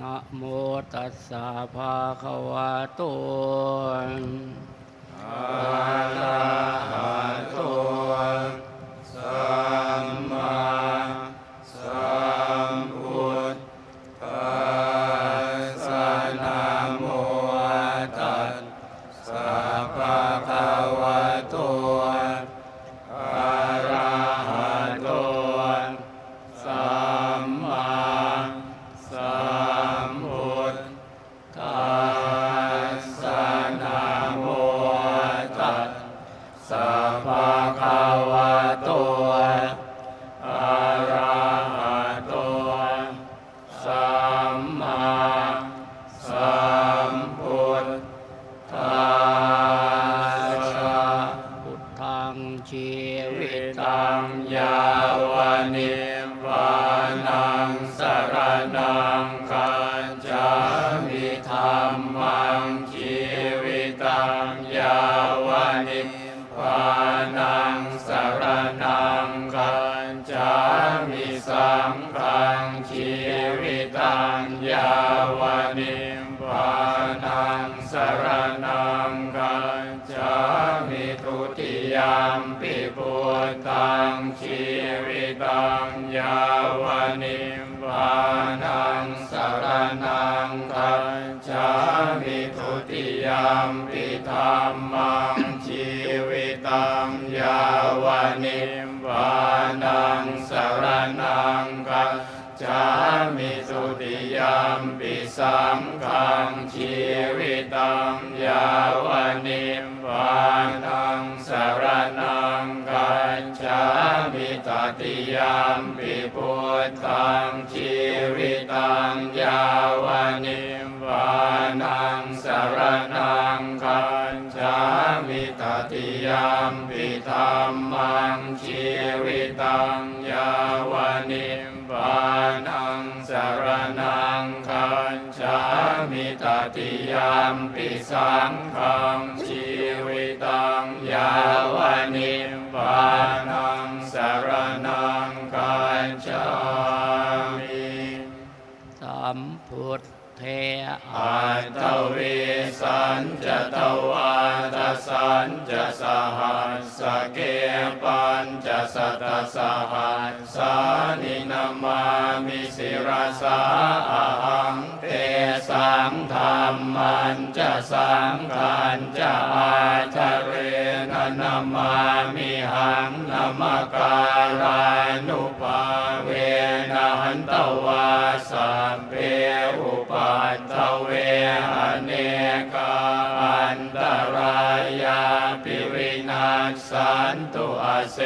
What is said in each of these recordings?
นะโมตัสสะภะคะวะโตอะระหะโต นังสารนังคัจจามิสุติยามปิสังฆังชีวิตังยาวนิวานังสารนังคัจจามิตติยามปิพุทธังชีวิตังยาวนิวานังสารนังคัจจามิตติยามปิ ธรรมังชีวิตังยาวนิวานังสารนังคัจจามิตติยามปิสังฆังชีวิตังยาวนิวานังสารนังคัจจามิสัมพุท เทอัตตวิสันจะตวาตสันจะสหัสสเกปัญจะสตสหัสสานินามามิสิรสาอหังเตสังธรรมันจะสังขันจะอาทเรนนามามิหังนามการานุภาเวนะหันตวาสัพเพอุ ปัตเวหเนกาอันตรายาปิ นาศสันตุอาเส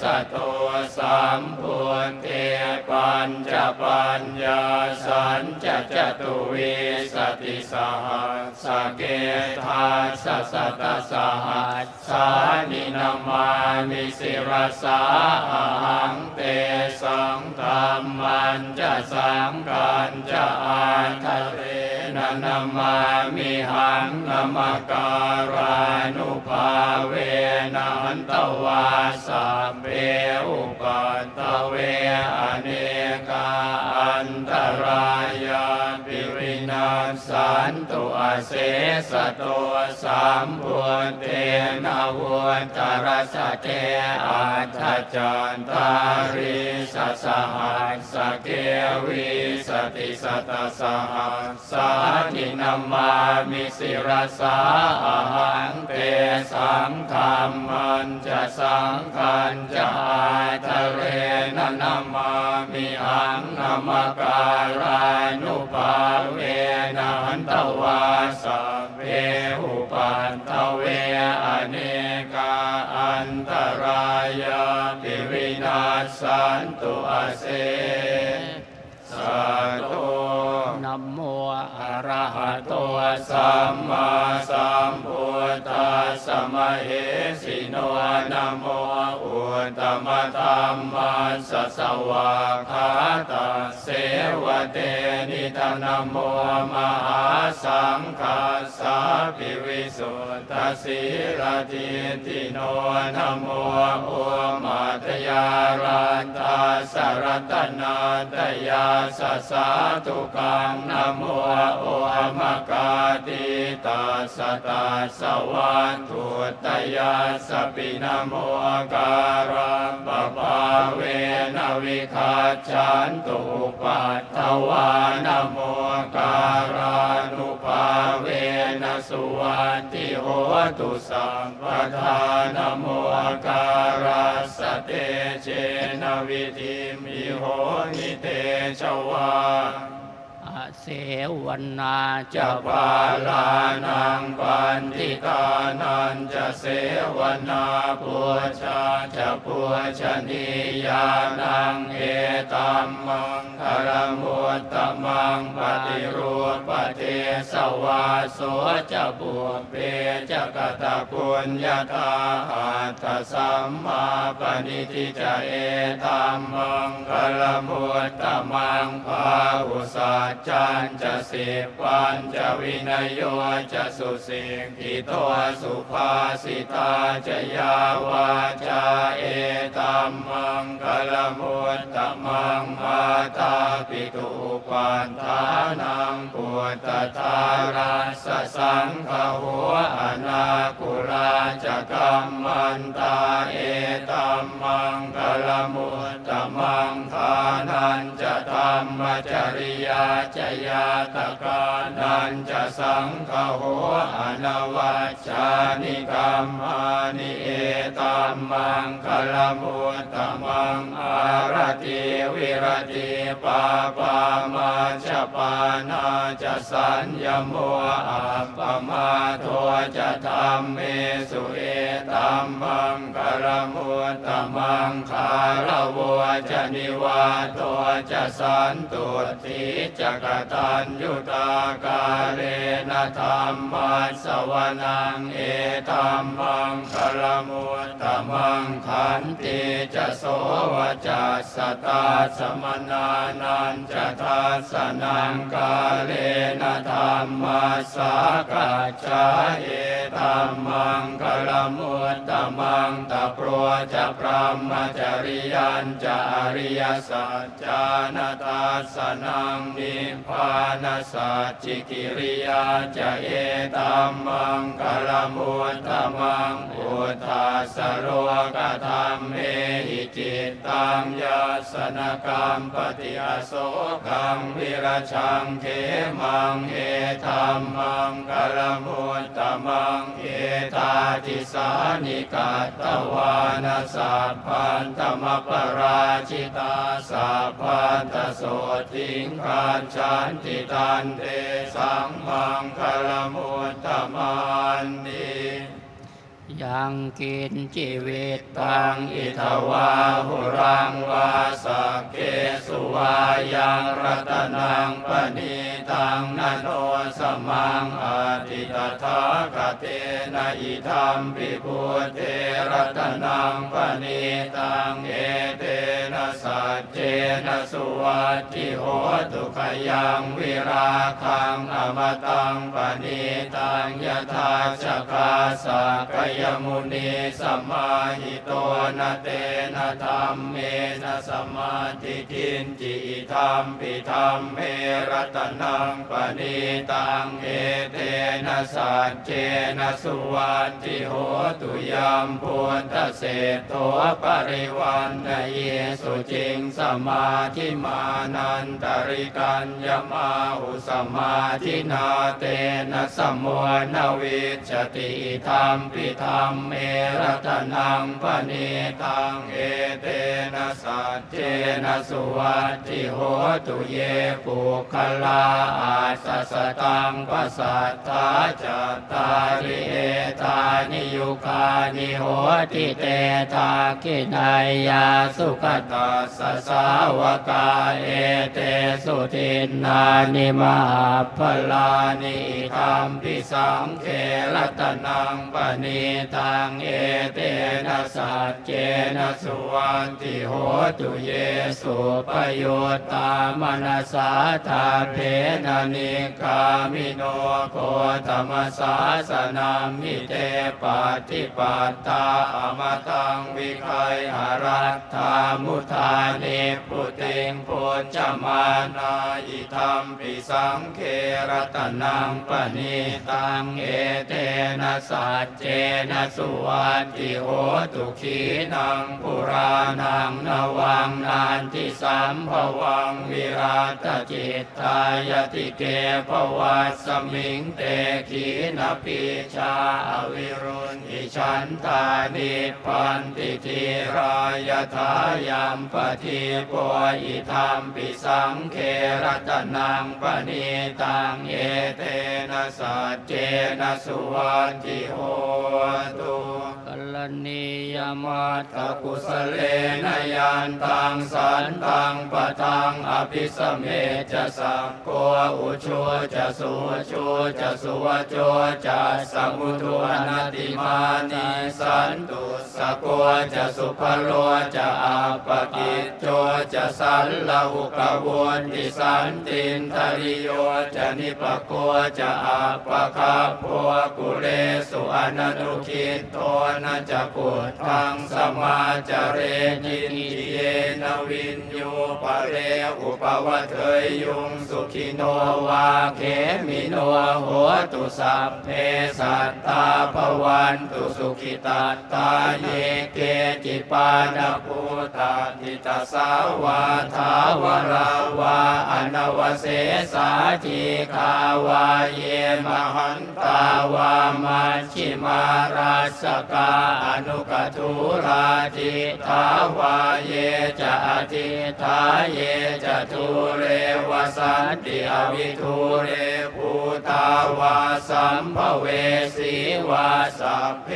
สะโตสัมพุทเทปัญจปัญญาสันจะจตุวิสติสหัสสเกธาสสะตสหัสสานินามามิสิรสาหังเตสังธรรมันจะสังกันจะอาทะเร นามามิหังนามการานุภาเวนะหันตวาสัพเพอุปตะเวอเนกาอันตรายา สันตุอาเสสะโตสัมพุทเทนาวุตรสเทอัตจันตาริสสหัสสเกวิสติสตสหัสสานินามามิสิรสาอหังเตสังธรรมันจะสังขันจะอาทะเรนนามามิหังนามการานุภาเวนะหันตวาสัพเพอุปันตเวอเนกาอันตรายาปิวินาศสันตุอาเสสะโตนะโมอะระหะโตสัมมาสัมพุ ทธัสะมเหสิโนนโมอุตตมะธรรมมัสสะสวาคาตาเสวเตนิธนโมมหาสังฆาสาภิวิสุทธสีรติติโนนโมโอมาตยารันตาสรตนาตยาสสาธุกังนโมโอมก ตาสตาสวันตุตยาสปินโมการังปปาเวนวิคาชันตุปัตถวานโมการานุภาเวนสุวันติโหตุสัมปทานโมการาสเตเจนวิธิมิโหนิเตชวา เสวนนาจะปาลานังปันติตานันจะเสวนาปุชาจะปุชนียานังเอตัมมังคารมุตตมังปฏิรูปเทสวาโสจะบุเปจะกตะปุญญาตาหัตถสัมมาปณิทิจะเอตัมมังคารมุตตมังภาหุสัจจนจะสิบปัญจะวินโยจะสุสิงกิโตสุภาสิตาจะยาวาจาเอตัมมังคลมุตตมังมาตาปิตุปันธานังปุตตทาราสสังฆหัวอนาคุราจะกัมมันตาเอตัมมังคลมุตต มังทานันจะธรรมจริยาจยาตกานันจะสังฆหัวอนวัชชานิกรรมานิเอตัมมังคลมุตตมังอารติวิรติปาปามาชปานาจะสัญญโมอัปปมาโทจะธรรมเมสุเอตัมมังคลมุตตมังคารวจะนิวาโตจะสันตุติจักตันยุตากาเรนธรรมัสสวนังเอตัมมังคารมุต มังขันติจะโสวจัสสตาสมนานันจะทัสสนังกาเลนะธรรมัสสากัจจาเอตัมมังคลมุตตมังตะโปรจะพรหมจริยันจะอริยสัจจานาตาสนังนิพพานสัจจิกิริยาจะเอตัมมังคลมุตตมังพุทาสโรกธรรมเมหิจิตตังยาสนกรรมปฏิอโศกังวิรชังเขมังเอตัมมังคลมุตตมังเอตาทิสานิกัตตวานาสัพพันธมปราชิตาสัพพันธโสติงคาชันติตันเตสังมังคลมุตตมันนี ยังกินชีวิตตังอิทวาหุรังวาสเกสุวายังรัตนังปณีตังนโนสมังอาติตถาคเตนะอิธัมปิพุทเทรัตนังปณีตังเอเต นะสุวัตติโหตุขยังวิราคังอมตังปณีตังยถาชกาสากยมุนีสัมมาหิโตนะเตนะธรรมเมนะสมมาธิทินจิธรรมปิธรรมเมรัตนังปณีตังเอเตนะสัจเจนะสุวัตติโหตุยัมพุทธเศธโตปริวันนเยสุจิงสมาธิมานันตริกัญญมาอุสมาธินาเตนะสมวนวิชติธรรมปิธรรมเมรัตนังปณีตังเอเตนะสัจเจนะสุวัตติโหตุเยปุคลาอาสสตังปะสัทธาจัตตาริเอตานิยุคานิโหติเตทาคินายยาสุขตัสสาววกาเอเตสุทินนานิมาพลานิธรรมปิสังเขรัตนังปณีตังเอเตนะสัจเจนะสุวันติโหตุเยสุปโยตามนัสสาธาเพนะนิกามิโนโคตมสาสนามิเตปาติปัตตาอมตังวิคัยหรัตถามุทานิพุติงพุจจมานาอิทัมปิสังเครตนังปณิตังเอเตนะสัจเจนะสุวัติโหตุขีนังปุรานังนวังนานทิสัมภวังวิราตจิตตายติเกภวัสสมิงเตขีนปิชาอวิรุณอิชันตานิพพันติทิรายทายัมปฏิปวอิธรรมปิสังเครตนังปณิตังเอเตนะสัจเจนะสุวัติโหตุกัลนียมัตตกุสเลนยันตังสันตังปะทังอภิสเมจะสักโกอุชัวจะสุชัวจะสุวโจจะสมุทวนติมานิสันตุสโกจะสุภโลจะอาปกิจโจจะสันลหุกวนติสันตินทริโยจะนิปโกจะอาปะคาโพกุเลสุอนันตุคิตโตนะจะปุตทังสมาจเรจินเยนวินโยปะเรอุปวัตเถยยุงสุขิโนวาเขมิโนโหตุสัพเพสัตตาภวันตุสุขิตาตาเยเกจิปาดาภูตาทิตาสาวาทาวราวาอนวเสสาจิคาวาเยมหันตาวามาชิมาราสกาอนุกทุราทิทาวาเยจะอธิทาเยจะทุเร สันติอวิทุเรภูตาวาสัมภเวสีวาสัพเพ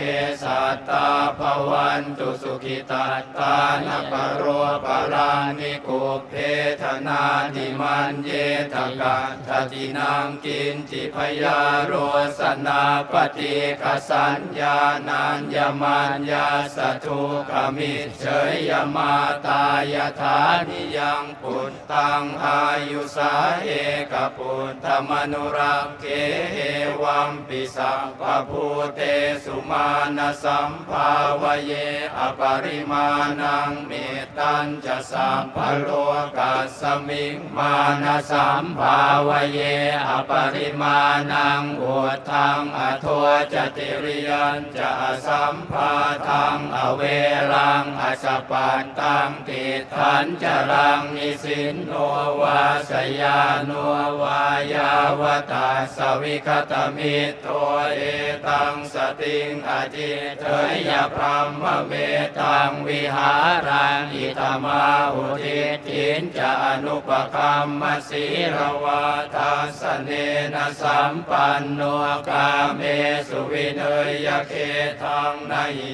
สัตตาภวันตุสุขิตาตานปโรปรานิกุเพธนาติมันเยทกาทตินางกินจิพยาโรสนาปฏิกสัญญานัญญมัญญาสทุกมิเฉยยมาตายฐานิยังปุตตังอายุสาเอกปุตตมนุรักเกเอวัมปิสัมปภูเตสุมาณสัมภาวเยอปริมาณังเมตัญจะสัมภโลกัสสมิงมาณสัมภาวเยอปริมาณังอุทังอโทจติริยันจะสัมภาทังอเวรังอสปันตังติทันจรังนิสินโนวาสยาโนวายาวตาสวิคตมิตโตเอตังสติงอจิเถยพรหมเมตังวิหารังอิตมาอุทิทินจะอนุปคัมมสีรวาทาสเนนะสัมปันโนกาเมสุวิเนยยเขทังน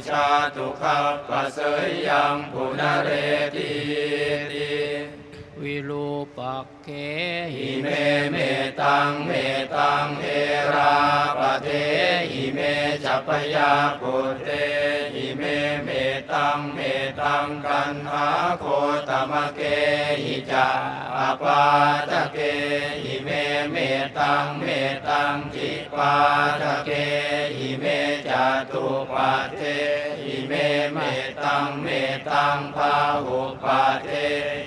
ชาตุขปะเสยยังปุณเรติติ วิรูปักเกหิเมเมตังเมตังเอราปะเทหิเมจัปยาปุเต เมเมตังเมตังกันหาโคตมะเกหิจาอปาตะเกหิเมเมตังเมตังจิปาตะเกหิเมจาตุปาเทหิเมเมตังเมตังพาหุปาเท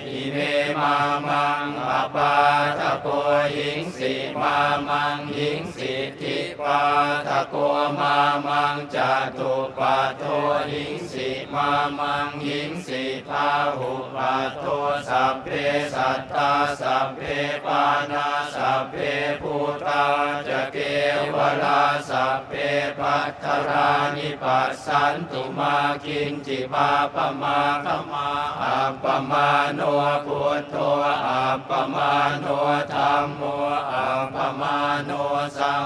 หิเมมามังอปาทะโกหิงสิมามังหิงสิทิปาทะโกมามังจาตุปาโทหิงสิมามังหิงสิพาหุปาโทสัพเพสัตตาสัพเพปานาสัพเพพุทธาจะเกวลาสัพเพปัทธรานิปัสสันตุมากินจิปาปมาขมาอัปปมาโนพุทโธอัปปมาโนธรรมโมอัปปมาโน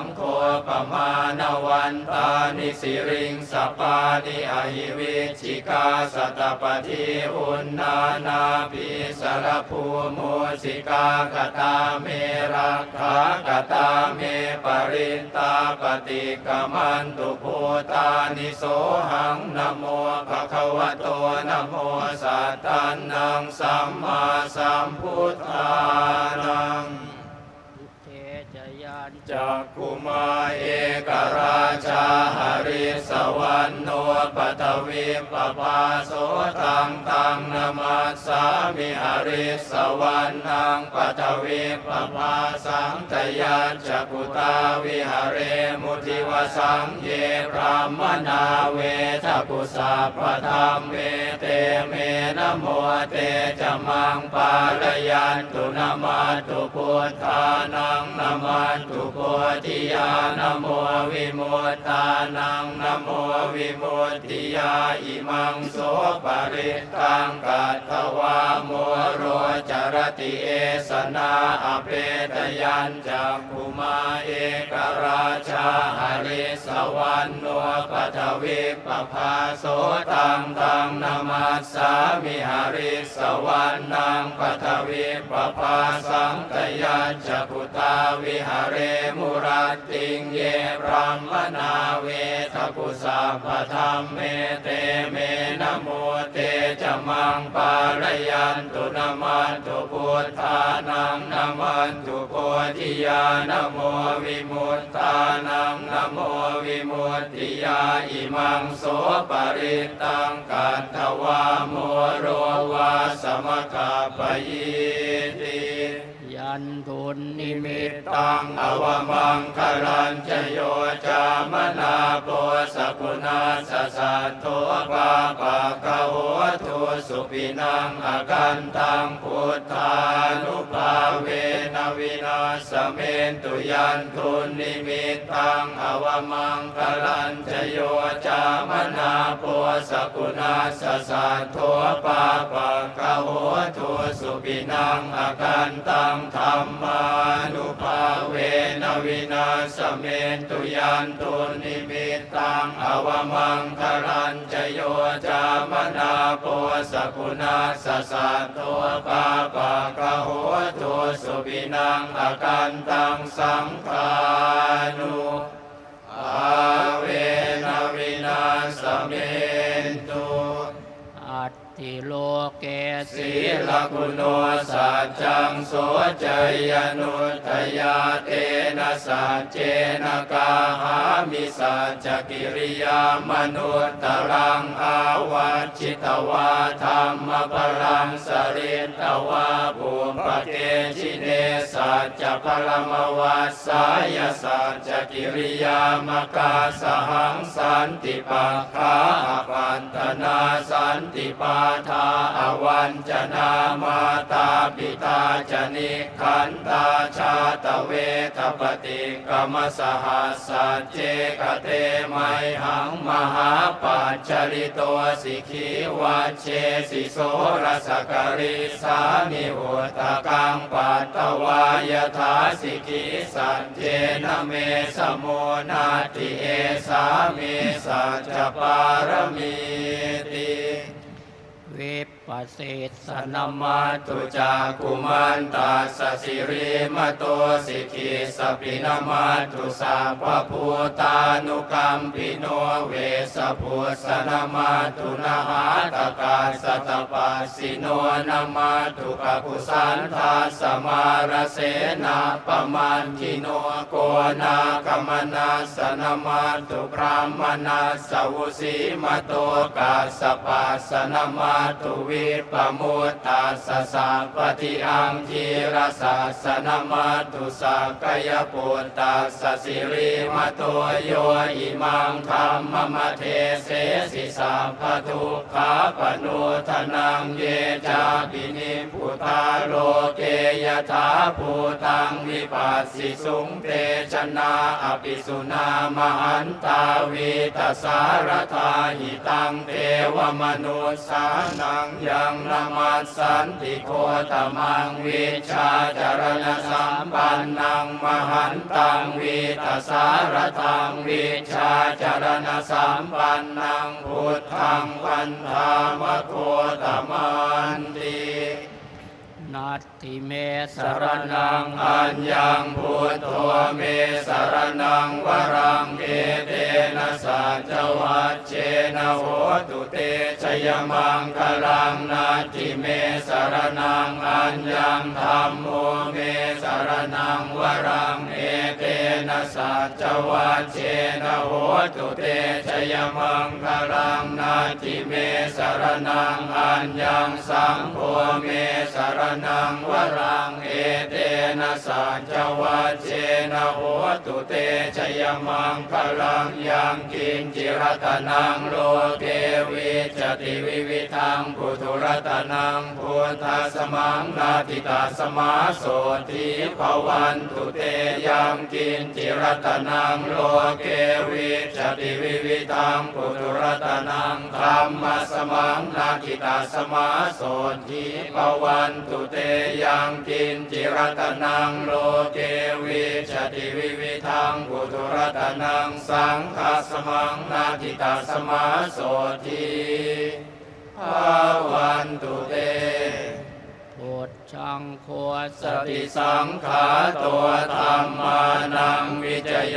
งโฆปมาณวันตานิสิริงสปานิอหิวิชิกาสตปฏิอุณนานาปิสรภูมุสิกากตาเมรักขากตาเมปริตาปฏิกมันตุโพตานิโสหังนโมภะคะวะโตนโมสัตตานังสัมมาสัมพุทธานัง จักกุมาเอกราชาหริสวรรณโนปตวิปปาโสตังตังนามาสามิหริสวรรณังปตวิปปาสังตยัจักุตาวิหเรมุทิวสังเยพรามนาเวทกุสาปธรรมเว ตเมนะโมเตจะมังปาลยันตุนามาตุพุทธานังนามาตุโพธิยานโมวิมุตตานังนโมวิมุตติยาอิมังโสปริตังกัตถวาโมโรจรติเอสนาอเปตยันจักขุมาเอกราชาหริสวรรณโนปัทวิปภาโสตังตังนามาสามิหาริสวรรณังปัทวิปภาสังตยัญจพุตาวิหาเรมุรัตติงเยพรัมนาเวทกุสาปธรรมเมเตเมนะโมต จมังปารยันตุนามันตุพุทธานังนามันตุโพธิยานโมวิมุตตานังนโมวิมุตติยาอิมังโสปริตังกัตถวาโมโรวาสมกาปยี อันทุนนิมิตตังอวมังคลันจโยจามนาโปสกุณาสสัตโตปาปะกะโหทุสุปินังอกันตังพุทธานุภาเวนวินาสเมนตุยันทุนนิมิตตังอวมังคลันจโยจามนาโปสกุณาสสัตโตปาปะกะโหทุสุปินังอกันตังธรรมานุภาเวนวินาสเมตุยันตุนิมิตตังอวมังคลันจโยจามนาโปสกุณาสสัตโตปาปะกะโหตุสุปินังอากันตังสังฆานุอาเวนวินาสเม ติโลเกศีสีลกุโนสัจจังโสจยนุตยาเตนะสัจเจนะกาหามิสัจกิริยามนุตตรังอาวัจิตวาธรรมพลังสริตวาภูมิปเกชิเนส จจพลมวัสสายสัจกิริยามกาสหังสันติปัฏฐาอปันตนาสันติปาทาอวันจนามาตาปิตาจนิขันตาชาตเวทปฏิกรรมสหัสสจเจกเตไมหังมหาปัจจริโตสิขีวัชเชสิโสรสกริสานิหุตกังปัตตวายถาสิกิสัจเจนะเมสโมนาติเอสามิสัจปารมีติวิป สสิสสนนมาตุจากุมันตาสสิริมโตสิกิสปินมาตุสัพพุตานุกัมปิโนเวสพุสนมาตุนาหาตกาสตปัสสิโนนามาตุกกุสันทาสมารเสนาปมันทิโนโกนาคมนาสนมาตุพรามนาสวุสีมโตกาสปัสสนมาตุวิปมุตตาสสะปฏิอังคีรสัสนมาตุสักยปุตตาสสิริมโตโยอิมังธรรมมเทเสสิสัพพทุขาปนุทนังเยจาปินิพุทาโลเกยถาภูตังวิปัสสิสุงเตชนาอภิสุนามหันตาวิตสารธาหิตังเทวมนุสานังยังนามัสสันติโคตมังวิชาจารณสัมปันนังมหันตังวิตสารตังวิชาจารณสัมปันนังพุทธังวันธามโคตมันติ นัตติเมสรนังอัญญังพุทโธเมสรนังวรังเอเตนะสัจวัตเชนะโหตุเตชยมังคลังนาติเมสรนังอัญญังธรรมโมเมสรนังวรังเอ นะสัจวัชเชนะโหตุเตชยมังคลังนาทิเมสรนังอัญญังสังโฆเมสรนังวรังเอเตนะสัจวัชเชนะโหตุเตชยมังคลังยังกินจิรตนังโลเกวิจติวิวิทังปุถุรตนังพุทธสมังนาติตาสมาโสทิภวันตุเตยังกินจิรตนังโลเกวิจติวิวิทังปุถุรตนังธรรมสมังนาติตาสมาโสทิภวันตุเตยังกินจิรตนังโลเกวิจติวิวิทังปุถุรตนังสังฆสมังนาทิตาสมาโสทิภวันตุเต ทธังโคสติสังขาตัวธรรมานังวิจโย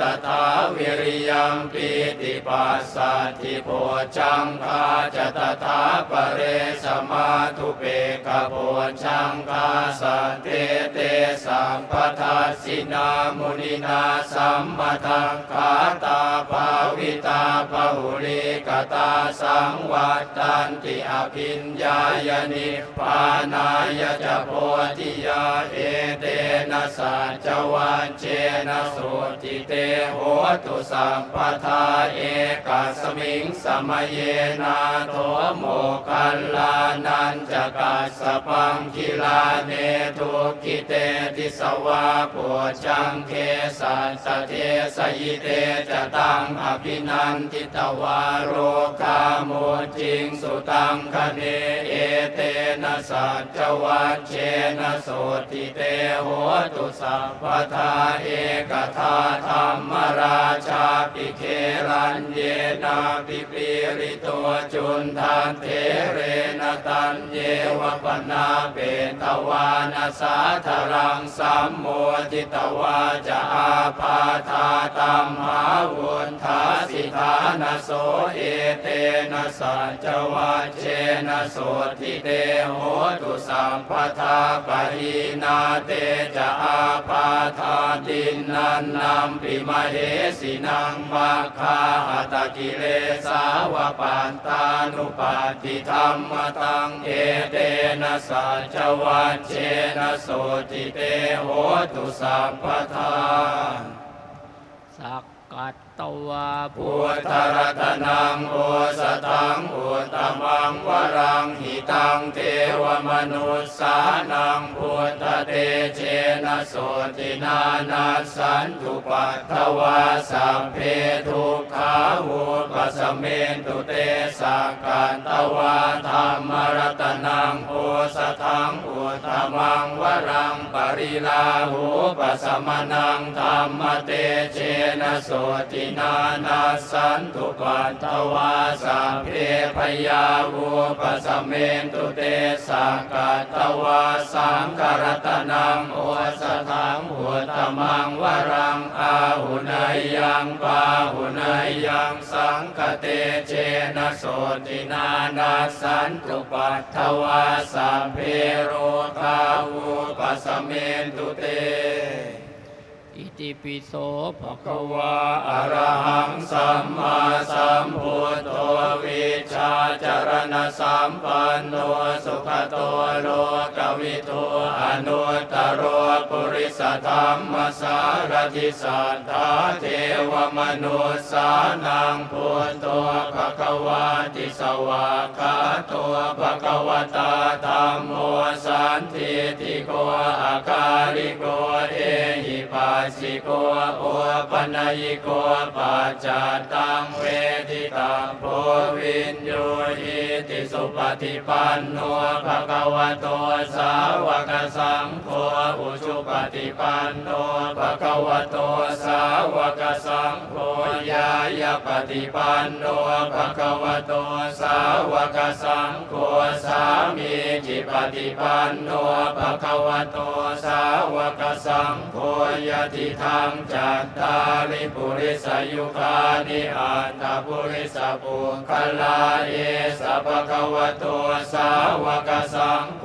ตถาวิริยังปีติปัสสัทิโพชังคาจตถาปเรสมาทุเปกโพชังคาสันเตเตสัมปทัสสินามุนินาสัมมาทังคาตาภาวิตาภหุลิกตาสังวัตตันติอภิญญายนิพานาายจะโพธิยาเอเตนะสัจวันเชนะสุติเตโหตุสัมปทาเอกาสมิงสมเยนาโทโมคัลลานันจะกัสปังคิลาเนทุกิเตทิสวาปุจังเคสัสสะเทสยิเตจะตังอภินันทิตวาโรคาโมจิงสุตังคเนเอเตนะสัจวัชเชนะโสติเตโหตุสัพพทาเอกทาธรรมราชาปิเครันเยนาปิปิริตัวจุนทานเทเรนตันเยวปนาเปตวานาสาธรังสัมโมทิตวาจะอาพาธาตัมหาวุนทาสิทานโสเอเตนะสัจวัเชนะโสติเตโหตุสัมปทาปหินาเตจะอาปาทาตินนันนำปิมเหสินังมาคาหตกิเลสาวปันตานุปาติธรรมตังเอเตนะสัจวัชเชนะโสติเตโหตุสัมปทาสักกัตตวาพุทธรัตนังโอ มนุสสานังพุทธเตเชนะโสตินานาสันตุปัตถวาสัพเพทุกาวุปสเมนตุเตสักกันตวาธรรมรัตนังโอสถังอุตตมังวรังปริลาหูปัสมนังธรรมเตเชนะโสตินานาสันตุปัตตวาสัพเพพยาวุปสเมนตุเตสักกัตตวาสังคารตนังโอสถังหุตมังวรังอาหุนายยังปาหุนายยังสังคเตเจนะโสตินานาสันตุปัตถวาสัพเพโรคาวุปสเมนตุเตติปิโสภะคะวาอะระหังสัมมาสัมพุทโธวิชาจารณสัมปันโนสุขโตโลกวิทูอนุตตรโรปุริสธรรมสารทิสัทธาเทวมนุสสานังพุทโธภควาติสวากาตัวภควตาธรรมโมสันติติโกอาคาริโกเอหิปัสสิโกโอปัญญิโกปัจจตังเวทิตังโพวินโยหิติสุปฏิปันโนภะคะวะโตสาวกสังโฆอุชุปฏิปันโนภะคะวะโตสาวกสังโฆยายาปฏิปันโนภะคะวะโตสาวกสังโฆสามีจิปฏิปันโนภะคะวะโตสาวกสังโฆยะติธรรมจัตตาริปุริสยุคานิอันตปุริสปุคลาเอสะภะคะวะโตสาวกสังโฆ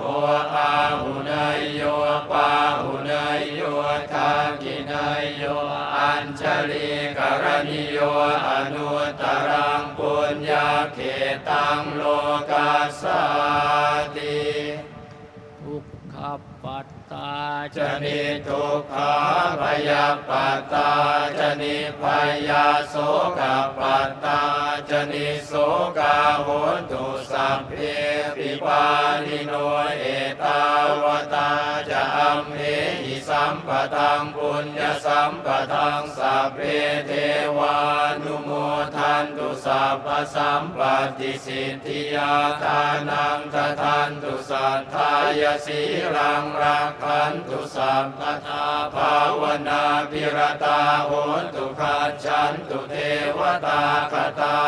อาหุนยโยปาหุนยโยทากินยโยอัญชลีกรณิโยอนุตรังปุญญาเขตังโลกัสสาติ ปัตตาจนิทุกขาพยาปัตตาจนิพยาโสกปัตตาจนิโสกาโหตุสัพเพปิปานิโนเอตาวตาจะอัมเหหิ สัมปทังปุญญสัมปทังสัพเพเทวานุโมทันตุสัพพสัมปติสิทธิยาทานังททันตุสัทธายสีรังรักขันตุสัพพทาภาวนาพิรตาโหตุขัจฉันตุเทวตาคตา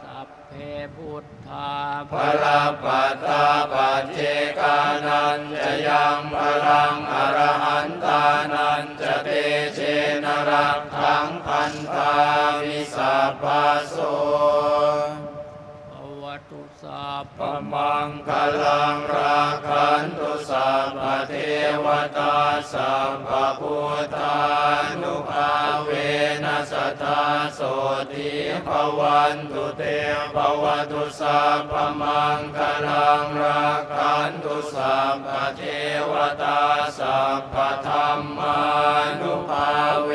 สัพเพพุทธา พ ระปัตตาปัจเจกานันจะยังพลังอรหันตานันจะเตเชนรักขังพันธาวิสัพพโสภวตุสัพปมังคลังราคันตุสัพพเทว ตาสัพพพุทธานุภาเวนัสทธาโสติภวันตุเตภวตุสัพพมังคลังราคันตุสัพพเทวตาสัพพธรรมานุภาเว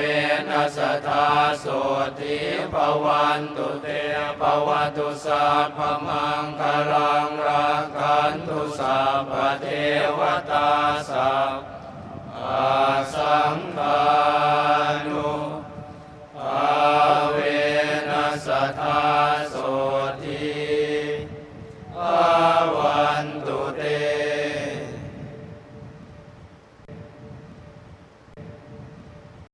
นัสทธาโสติภวันตุเตภวตุสัพพมังคลังราคันตุสัพพเทวตาสัพพ สังฆานุ